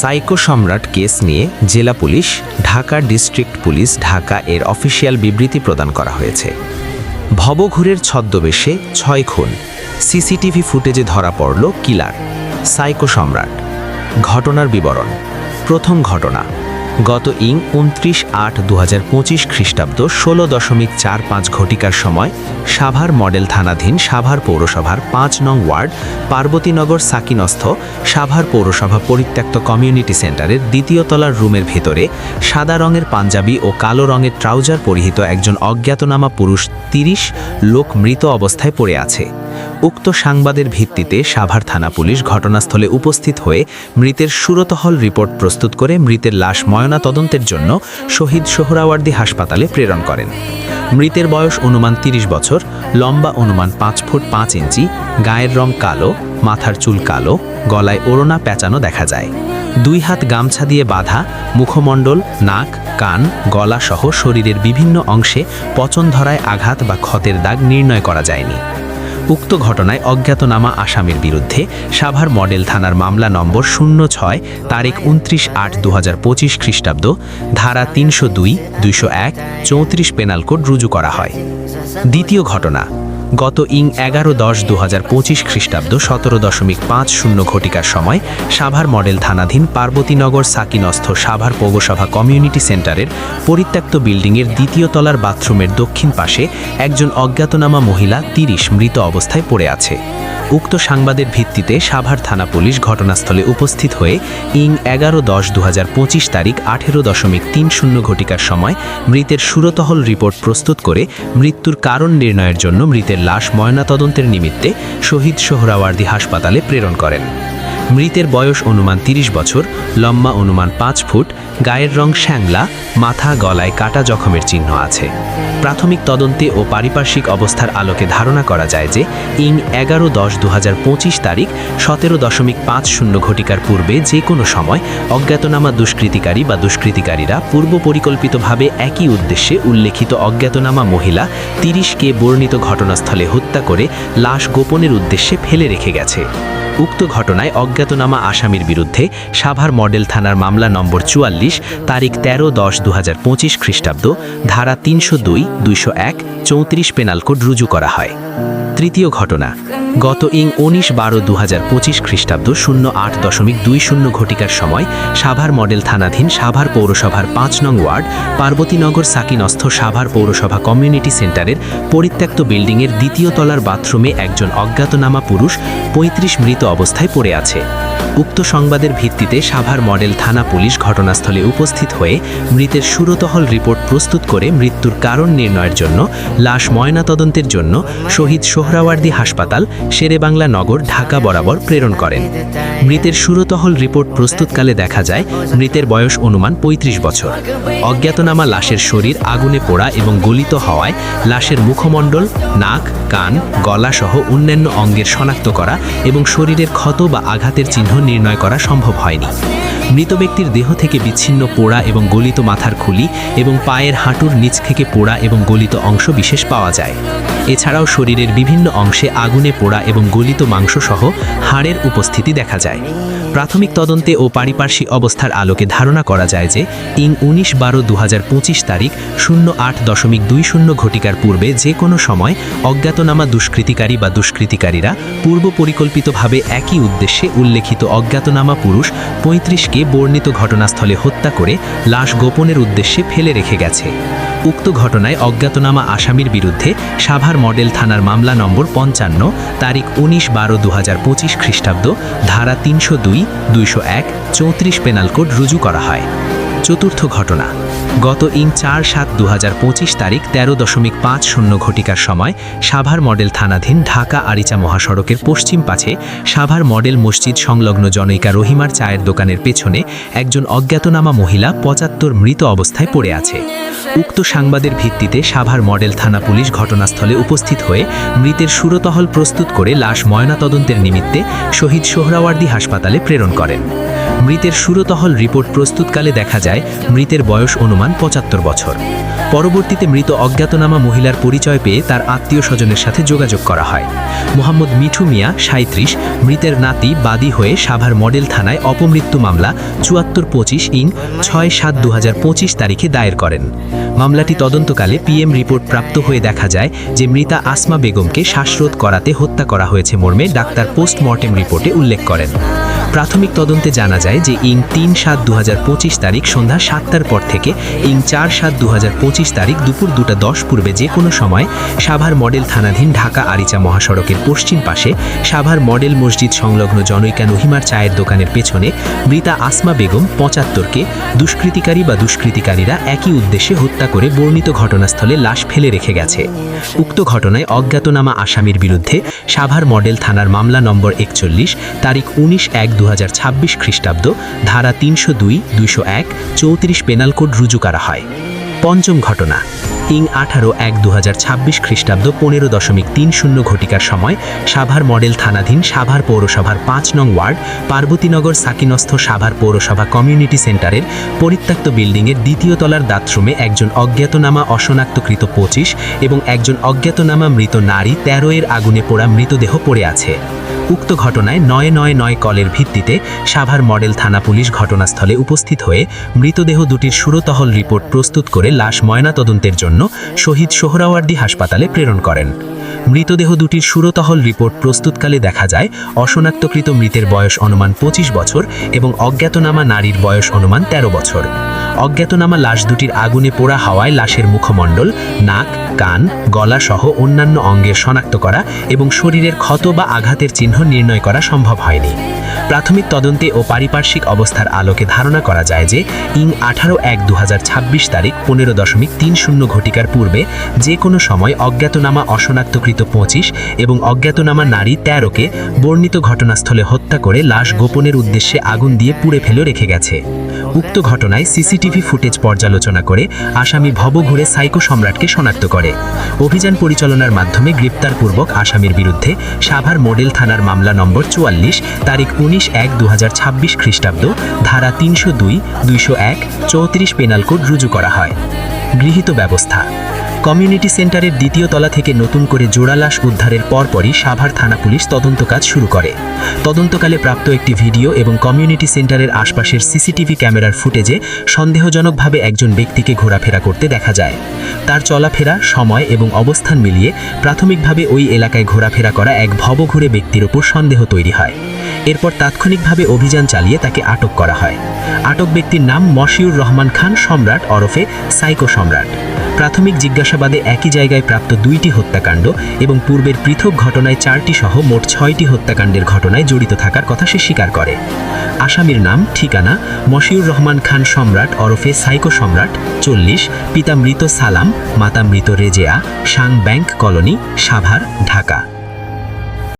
Psycho সম্রাট case নিয়ে জেলা police, Dhaka district police, Dhaka এর অফিসিয়াল বিবৃতি প্রদান করা হয়েছে। ভবঘুরের ছদ্মবেশে ছয় খুন, সিসিটিভি ফুটেজে ধরা পড়ল কিলার, সাইকো সম্রাট। ঘটনার বিবরণ, প্রথম ঘটনা। গত ইং উনত্রিশ আট দু হাজার পঁচিশ খ্রিস্টাব্দ ষোলো দশমিক চার পাঁচ ঘটিকার সময় সাভার মডেল থানাধীন সাভার পৌরসভার পাঁচ নং ওয়ার্ড পার্বতীনগর সাকিনস্থ সাভার পৌরসভা পরিত্যক্ত কমিউনিটি সেন্টারের দ্বিতীয় তলার রুমের ভেতরে সাদা রঙের পাঞ্জাবি ও কালো রঙের ট্রাউজার পরিহিত একজন অজ্ঞাতনামা পুরুষ তিরিশ লোক মৃত অবস্থায় পড়ে আছে। উক্ত সাংবাদের ভিত্তিতে সাভার থানা পুলিশ ঘটনাস্থলে উপস্থিত হয়ে মৃতের সুরতহল রিপোর্ট প্রস্তুত করে মৃতের লাশ ময়না তদন্তের জন্য শহীদ সোহরাওয়ার্দী হাসপাতালে প্রেরণ করেন। মৃতের বয়স অনুমান ৩০ বছর, লম্বা অনুমান পাঁচ ফুট পাঁচ ইঞ্চি, গায়ের রং কালো, মাথার চুল কালো, গলায় ওড়না পেঁচানো দেখা যায়। দুই হাত গামছা দিয়ে বাঁধা, মুখমণ্ডল, নাক, কান, গলা সহ শরীরের বিভিন্ন অংশে পচন ধরায় আঘাত বা ক্ষতের দাগ নির্ণয় করা যায়নি। উক্ত ঘটনায় অজ্ঞাতনামা আসামির বিরুদ্ধে সাভার মডেল থানার মামলা নম্বর শূন্য ছয়, তারিখ উনত্রিশ আট দু হাজার পঁচিশ খ্রিস্টাব্দ, ধারা তিনশো দুই, দুইশো এক, চৌত্রিশ পেনাল কোড রুজু করা হয়। দ্বিতীয় ঘটনা গত ইং এগারো দশ দু হাজার পঁচিশ খ্রিস্টাব্দ সতেরো দশমিক পাঁচ শূন্য ঘটিকার সময় সাভার মডেল থানাধীন পার্বতীনগর সাকিনস্থ সাভার পৌরসভা কমিউনিটি সেন্টারের পরিত্যক্ত বিল্ডিংয়ের দ্বিতীয় তলার বাথরুমের দক্ষিণ পাশে একজন অজ্ঞাতনামা মহিলা তিরিশ মৃত অবস্থায় পড়ে আছে। উক্ত সাংবাদের ভিত্তিতে সাভার থানা পুলিশ ঘটনাস্থলে উপস্থিত হয়ে ইং এগারো দশ দু তারিখ আঠেরো দশমিক তিন শূন্য ঘটিকার সময় মৃতের সুরতহল রিপোর্ট প্রস্তুত করে মৃত্যুর কারণ নির্ণয়ের জন্য মৃতের লাশ ময়নাতদন্তের নিমিত্তে শহীদ সোহরাওয়ার্দী হাসপাতালে প্রেরণ করেন। মৃতের বয়স অনুমান ৩০ বছর, লম্বা অনুমান পাঁচ ফুট, গায়ের রং শ্যাংলা, মাথা, গলায় কাটা জখমের চিহ্ন আছে। প্রাথমিক তদন্তে ও পারিপার্শ্বিক অবস্থার আলোকে ধারণা করা যায় যে, ইং এগারো দশ দু তারিখ সতেরো দশমিক পাঁচ শূন্য ঘটিকার পূর্বে যে কোনো সময় অজ্ঞাতনামা দুষ্কৃতিকারী বা দুষ্কৃতিকারীরা পূর্ব পরিকল্পিতভাবে একই উদ্দেশ্যে উল্লেখিত অজ্ঞাতনামা মহিলা তিরিশকে বর্ণিত ঘটনাস্থলে হত্যা করে লাশ গোপনের উদ্দেশ্যে ফেলে রেখে গেছে। উক্ত ঘটনায় অজ্ঞাতনামা আসামির বিরুদ্ধে সাভার মডেল থানার মামলা নম্বর চুয়াল্লিশ, তারিখ তেরো দশ দু হাজার পঁচিশ খ্রিস্টাব্দ, ধারা তিনশো দুই, দুইশো এক, চৌত্রিশ পেনাল কোড রুজু করা হয়। তৃতীয় ঘটনা গত ইং উনিশ বারো দু হাজার পঁচিশ খ্রিস্টাব্দ শূন্য আট দশমিক দুই শূন্য ঘটিকার সময় সাভার মডেল থানাধীন সাভার পৌরসভার পাঁচ নং ওয়ার্ড পার্বতীনগর সাকিনস্থ সাভার পৌরসভা কমিউনিটি সেন্টারের পরিত্যক্ত বিল্ডিংয়ের দ্বিতীয় তলার বাথরুমে একজন অজ্ঞাতনামা পুরুষ পঁয়ত্রিশ মৃত অবস্থায় পড়ে আছে। উক্ত সংবাদের ভিত্তিতে সাভার মডেল থানা পুলিশ ঘটনাস্থলে উপস্থিত হয়ে মৃতের সুরতহল রিপোর্ট প্রস্তুত করে মৃত্যুর কারণ নির্ণয়ের জন্য লাশ ময়নাতদন্তের জন্য শহীদ সোহরাওয়ার্দী হাসপাতাল, শেরেবাংলা নগর, ঢাকা বরাবর প্রেরণ করেন। মৃতের সুরতহল রিপোর্ট প্রস্তুতকালে দেখা যায় মৃতের বয়স অনুমান ৩৫ বছর। অজ্ঞাতনামা লাশের শরীর আগুনে পোড়া এবং গলিত হওয়ায় লাশের মুখমণ্ডল, নাক, কান গলা সহ অন্যান্য অঙ্গের শনাক্ত করা এবং শরীরের ক্ষত বা আঘাতের চিহ্ন নির্ণয় করা সম্ভব হয়নি। মৃত ব্যক্তির দেহ থেকে বিচ্ছিন্ন পোড়া এবং গলিত মাথার খুলি এবং পায়ের হাঁটুর নিচ থেকে পোড়া এবং গলিত অংশ বিশেষ পাওয়া যায়। এছাড়াও শরীরের বিভিন্ন অংশে আগুনে পোড়া এবং গলিত মাংস সহ হাড়ের উপস্থিতি দেখা যায়। প্রাথমিক তদন্তে ও পারিপার্শ্বিক অবস্থার আলোকে ধারণা করা যায় যে ইং উনিশ বারো দু তারিখ শূন্য আট দশমিক দুই শূন্য ঘটিকার পূর্বে যে কোনো সময় অজ্ঞাতনামা দুষ্কৃতিকারী বা দুষ্কৃতিকারীরা পূর্ব পরিকল্পিতভাবে একই উদ্দেশ্যে উল্লেখিত অজ্ঞাতনামা পুরুষ পঁয়ত্রিশকে বর্ণিত ঘটনাস্থলে হত্যা করে লাশ গোপনের উদ্দেশ্যে ফেলে রেখে গেছে। উক্ত ঘটনায় অজ্ঞাতনামা আসামির বিরুদ্ধে সাভার মডেল থানার মামলা নম্বর পঞ্চান্ন, তারিখ উনিশ বারো দু হাজার পঁচিশ খ্রিস্টাব্দ, ধারা তিনশো দুই, দুইশো এক, চৌত্রিশ পেনাল কোড রুজু করা হয়। চতুর্থ ঘটনা। গত ইং চার সাত দু তারিখ তেরো দশমিক পাঁচ শূন্য ঘটিকার সময় সাভার মডেল থানাধীন ঢাকা আরিচা মহাসড়কের পশ্চিম পাছে সাভার মডেল মসজিদ সংলগ্ন জনৈকা রহিমার চায়ের দোকানের পেছনে একজন অজ্ঞাতনামা মহিলা পঁচাত্তর মৃত অবস্থায় পড়ে আছে। উক্ত সাংবাদের ভিত্তিতে সাভার মডেল থানা পুলিশ ঘটনাস্থলে উপস্থিত হয়ে মৃতের সুরতহল প্রস্তুত করে লাশ ময়নাতদন্তের নিমিত্তে শহীদ সোহরাওয়ার্দী হাসপাতালে প্রেরণ করেন। মৃতের সুরতহল রিপোর্ট প্রস্তুতকালে দেখা যায়, মৃতের বয়স অনুমান পঁচাত্তর বছর। পরবর্তীতে মৃত অজ্ঞাতনামা মহিলার পরিচয় পেয়ে তার আত্মীয় স্বজনের সাথে যোগাযোগ করা হয়। মোহাম্মদ মিঠু মিয়া সাঁত্রিশ মৃতের নাতি বাদী হয়ে সাভার মডেল থানায় অপমৃত্যু মামলা চুয়াত্তর পঁচিশ ইং ছয় সাত দু তারিখে দায়ের করেন। মামলাটি তদন্তকালে পিএম রিপোর্ট প্রাপ্ত হয়ে দেখা যায় যে মৃতা আসমা বেগমকে শ্বাসরোধ করাতে হত্যা করা হয়েছে মর্মে ডাক্তার পোস্টমর্টেম রিপোর্টে উল্লেখ করেন। প্রাথমিক তদন্তে জানা যায় যে ইং তিন সাত দু তারিখ সন্ধ্যা সাতটার পর থেকে ইং চার সাত দু তারিখ দুপুর দুটা দশ পূর্বে যে কোনো সময় সাভার মডেল থানাধীন ঢাকা আরিচা মহাসড়কের পশ্চিম পাশে সাভার মডেল মসজিদ সংলগ্ন জনৈকা নহিমার চায়ের দোকানের পেছনে মৃতা আসমা বেগম পঁচাত্তরকে দুষ্কৃতিকারী বা দুষ্কৃতিকারীরা একই উদ্দেশ্যে হত্যা করে বর্ণিত ঘটনাস্থলে লাশ ফেলে রেখে গেছে। উক্ত ঘটনায় অজ্ঞাতনামা আসামির বিরুদ্ধে সাভার মডেল থানার মামলা নম্বর একচল্লিশ, তারিখ উনিশ এক দু হাজার ছাব্বিশ খ্রিস্টাব্দ, ধারা তিনশো দুই, দুইশো এক, চৌত্রিশ পেনাল কোড রুজু করা হয়। পঞ্চম ঘটনা, ইং আঠারো এক দু খ্রিস্টাব্দ, পনেরো দশমিক তিন শূন্য ঘটিকার সময়, সাভার মডেল থানাধীন সাভার পৌরসভার পাঁচ নং ওয়ার্ড, পার্বতীনগর সাকিনস্থ সাভার পৌরসভা কমিউনিটি সেন্টারের পরিত্যক্ত বিল্ডিংয়ের দ্বিতীয় তলার দাত্রুমে একজন অজ্ঞাতনামা অশনাক্তকৃত পঁচিশ এবং একজন অজ্ঞাতনামা মৃত নারী তেরো এর আগুনে পোড়া মৃতদেহ পড়ে আছে। উক্ত ঘটনায় নয় নয় নয় কলের ভিত্তিতে সাভার মডেল থানা পুলিশ ঘটনাস্থলে উপস্থিত হয়ে মৃতদেহ দুটির সুরতহল রিপোর্ট প্রস্তুত করে লাশ ময়নাতদন্তের জন্য শহীদ সোহরাওয়ার্দী হাসপাতালে প্রেরণ করেন। মৃতদেহ দুটির সুরতহল রিপোর্ট প্রস্তুতকালে দেখা যায়, অশনাক্তকৃত মৃতের বয়স অনুমান পঁচিশ বছর এবং অজ্ঞাতনামা নারীর বয়স অনুমান ১৩ বছর। অজ্ঞাতনামা লাশ দুটির আগুনে পোড়া হওয়ায় লাশের মুখমণ্ডল, নাক, কান, গলা সহ অন্যান্য অঙ্গের শনাক্ত করা এবং শরীরের ক্ষত বা আঘাতের চিহ্ন নির্ণয় করা সম্ভব হয়নি। প্রাথমিক তদন্তে ও পারিপার্শ্বিক অবস্থার আলোকে ধারণা করা যায় যে ইং আঠারো এক দু তারিখ পনেরো দশমিক তিন শূন্য ঘটিকার পূর্বে যে কোনো সময় অজ্ঞাতনামা অশনাক্তকৃত পঁচিশ এবং অজ্ঞাতনামা নারী তেরোকে বর্ণিত ঘটনাস্থলে হত্যা করে লাশ গোপনের উদ্দেশ্যে আগুন দিয়ে পুড়ে ফেলে রেখে গেছে। উক্ত ঘটনায় সিসিটিভি ফুটেজ পর্যালোচনা করে আসামি ভবঘুরে সাইকো সম্রাটকে শনাক্ত করে। অভিযান পরিচালনার মাধ্যমে গ্রেপ্তারপূর্বক আসামির বিরুদ্ধে সাভার মডেল থানার মামলা নম্বর চুয়াল্লিশ, তারিখ উনিশ এক দু খ্রিস্টাব্দ, ধারা তিনশো দুই, দুইশো এক, চৌত্রিশ পেনাল কোড রুজু করা হয়। গৃহীত ব্যবস্থা কমিউনিটি সেন্টারের দ্বিতীয় তলা থেকে নতুন করে জোড়া লাশ উদ্ধারের পরপরই সাভার থানা পুলিশ তদন্ত কাজ শুরু করে। তদন্তকালে প্রাপ্ত একটি ভিডিও এবং কমিউনিটি সেন্টারের আশপাশের সিসিটিভি ক্যামেরার ফুটেজে সন্দেহজনকভাবে একজন ব্যক্তিকে ঘোরাফেরা করতে দেখা যায়। তার চলাফেরা, সময় এবং অবস্থান মিলিয়ে প্রাথমিকভাবে ওই এলাকায় ঘোরাফেরা করা এক ভবঘুরে ব্যক্তির ওপর সন্দেহ তৈরি হয়। এরপর তাৎক্ষণিকভাবে অভিযান চালিয়ে তাকে আটক করা হয়। আটক ব্যক্তির নাম মশিউর রহমান খান সম্রাট ওরফে সাইকো সম্রাট। প্রাথমিক জিজ্ঞাসাবাদে একই জায়গায় প্রাপ্ত দুইটি হত্যাকাণ্ড এবং পূর্বের পৃথক ঘটনায় চারটি সহ মোট ছয়টি হত্যাকাণ্ডের ঘটনায় জড়িত থাকার কথা সে স্বীকার করে। আসামির নাম, ঠিকানা, মশিউর রহমান খান সম্রাট ওরফে সাইকো সম্রাট, চল্লিশ, পিতা মৃত সালাম, মাতা মৃত রেজেয়া সাং ব্যাংক কলোনি, সাভার, ঢাকা।